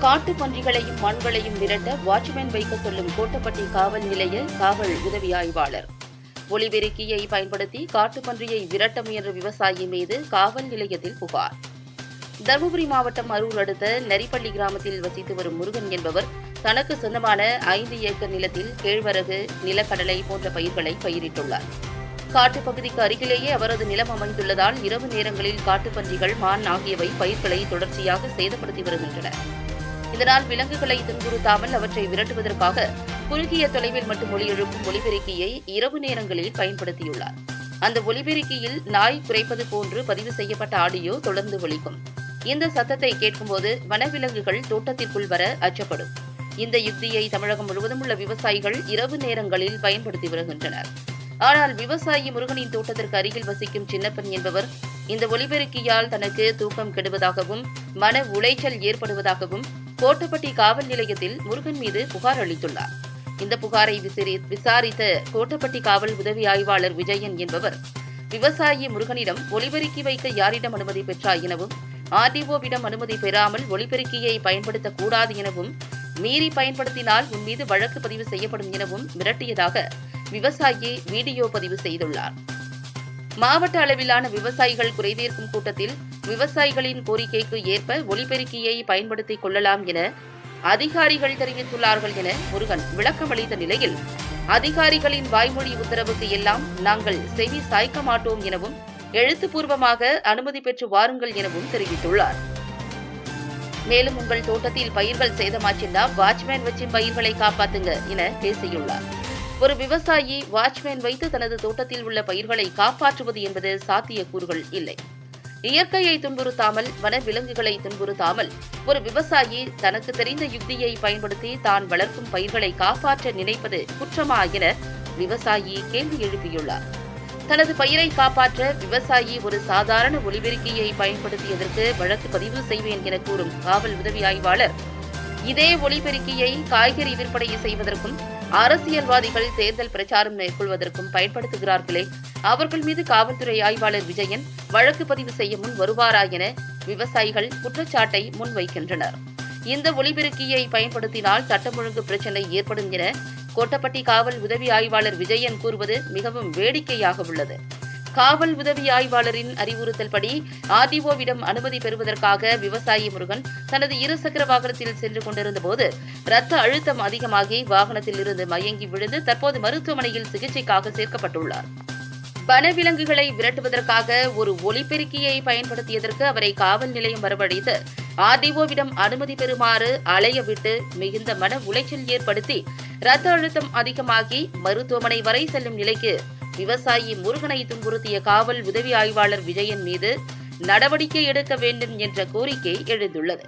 காட்டு பன்றிகளையும் மான்களையும் விரட்ட வாட்ச்மேன் வைக்க சொல்லும் கோட்டப்பட்டி காவல் நிலைய காவல் உதவி ஆய்வாளர். ஒளிபெருக்கியை பயன்படுத்தி காட்டுப்பன்றியை விரட்ட முயன்ற விவசாயி மீது காவல் நிலையத்தில் புகார். தருமபுரி மாவட்டம் அரூர் அடுத்த நரிப்பள்ளி கிராமத்தில் வசித்து வரும் முருகன் என்பவர் தனக்கு சொந்தமான ஐந்து ஏக்கர் நிலத்தில் கேழ்வரகு நிலக்கடலை போன்ற பயிர்களை பயிரிட்டுள்ளார். காட்டுப் பகுதிக்கு அருகிலேயே அவரது நிலம் அமைந்துள்ளதால் இரவு நேரங்களில் காட்டுப்பன்றிகள் மான் ஆகியவை பயிர்களை தொடர்ச்சியாக சேதப்படுத்தி வருகின்றன. இதனால் விலங்குகளை துன்புறுத்தாமல் அவற்றை விரட்டுவதற்காக குறுகிய தொலைவில் மட்டும் ஒலி எழுப்பும் ஒலிபெருக்கியை இரவு நேரங்களில் பயன்படுத்தியுள்ளார். அந்த ஒலிபெருக்கியில் நாய் குறைப்பது போன்று பதிவு செய்யப்பட்ட ஆடியோ தொடர்ந்து ஒலிக்கும். இந்த சத்தத்தை கேட்கும்போது வனவிலங்குகள் தோட்டத்திற்குள் வர அச்சப்படும். இந்த யுக்தியை தமிழகம் முழுவதும் உள்ள விவசாயிகள் இரவு நேரங்களில் பயன்படுத்தி வருகின்றனர். ஆனால் விவசாயி முருகனின் தோட்டத்திற்கு அருகில் வசிக்கும் சின்னப்பன் என்பவர் இந்த ஒலிபெருக்கியால் தனக்கு தூக்கம் கெடுவதாகவும் மன உளைச்சல் ஏற்படுவதாகவும் கோட்டப்பட்டி காவல் நிலையத்தில் முருகன் மீது புகார் அளித்துள்ளார். இந்த புகாரை விசாரித்த கோட்டப்பட்டி காவல் உதவி ஆய்வாளர் விஜயன் என்பவர் விவசாயி முருகனிடம் ஒளிபெருக்கி வைக்க யாரிடம் அனுமதி பெற்றார் எனவும் ஆர்டிஓவிடம் அனுமதி பெறாமல் ஒளிபெருக்கியை பயன்படுத்தக்கூடாது எனவும் மீறி பயன்படுத்தினால் உன் மீது வழக்கு பதிவு செய்யப்படும் எனவும் மிரட்டியதாக விவசாயி வீடியோ பதிவு செய்துள்ளார். மாவட்ட அளவிலான விவசாயிகள் குறைதீர்க்கும் கூட்டத்தில் விவசாயிகளின் கோரிக்கைக்கு ஏற்ப ஒலிபெருக்கியை பயன்படுத்திக் கொள்ளலாம் என அதிகாரிகள் தெரிவித்துள்ளார்கள் என முருகன் விளக்கமளித்த நிலையில் அதிகாரிகளின் வாய்மொழி உத்தரவுக்கு எல்லாம் நாங்கள் செவி சாய்க்க மாட்டோம் எனவும் எழுத்துப்பூர்வமாக அனுமதி பெற்று வாருங்கள் எனவும் தெரிவித்துள்ளார். மேலும் உங்கள் தோட்டத்தில் பயிர்கள் சேதமாச்சிருந்தா வாட்ச்மேன் வச்சு பயிர்களை காப்பாத்துங்க என பேசியுள்ளார். ஒரு விவசாயி வாட்ச்மேன் வைத்து தனது தோட்டத்தில் உள்ள பயிர்களை காப்பாற்றுவது என்பது சாத்தியக்கூறுகள் இல்லை. இயற்கையை துன்புறுத்தாமல் வன விலங்குகளை துன்புறுத்தாமல் ஒரு விவசாயி தனக்கு தெரிந்த யுக்தியை பயன்படுத்தி தான் வளர்க்கும் பயிர்களை காப்பாற்ற நினைப்பது குற்றமா என விவசாயி கேள்வி எழுப்பியுள்ளார். தனது பயிரை காப்பாற்ற விவசாயி ஒரு சாதாரண ஒலிபெருக்கியை பயன்படுத்தியதற்கு வழக்கு பதிவு செய்வேன் என கூறும் காவல் உதவி ஆய்வாளர். இதே ஒலிபெருக்கியை காய்கறி விற்பனை செய்வதற்கும் அரசியல்வாதிகள் தேர்தல் பிரச்சாரம் மேற்கொள்வதற்கும் பயன்படுத்துகிறார்களே. அவர்கள் மீது காவல்துறை ஆய்வாளர் விஜயன் வழக்கு பதிவு செய்ய முன் வருவாரா என விவசாயிகள் குற்றச்சாட்டை முன்வைக்கின்றனர். இந்த ஒளிபெருக்கியை பயன்படுத்தினால் சட்டம் ஒழுங்கு பிரச்சினை ஏற்படும் என கோட்டப்பட்டி காவல் உதவி ஆய்வாளர் விஜயன் கூறுவது மிகவும் வேடிக்கையாக உள்ளது. காவல் உதவி ஆய்வாளரின் அறிவுறுத்தல்படி ஆர்டிஓவிடம் அனுமதி பெறுவதற்காக விவசாயி முருகன் தனது இருசக்கர வாகனத்தில் சென்று கொண்டிருந்தபோது ரத்த அழுத்தம் அதிகமாகி வாகனத்தில் இருந்து மயங்கி விழுந்து தற்போது மருத்துவமனையில் சிகிச்சைக்காக சேர்க்கப்பட்டுள்ளார். வனவிலங்குகளை விரட்டுவதற்காக ஒரு ஒலிபெருக்கியை பயன்படுத்தியதற்கு அவரை காவல் நிலையம் வரவழைத்து ஆர்டிஓவிடம் அனுமதி பெறுமாறு அலைய விட்டு மிகுந்த மன உளைச்சல் ஏற்படுத்தி ரத்த அழுத்தம் அதிகமாகி மருத்துவமனை வரை செல்லும் நிலைக்கு விவசாயி முருகனை துன்புறுத்திய காவல் உதவி ஆய்வாளர் விஜயன் மீது நடவடிக்கை எடுக்க வேண்டும் என்ற கோரிக்கை எழுந்துள்ளது.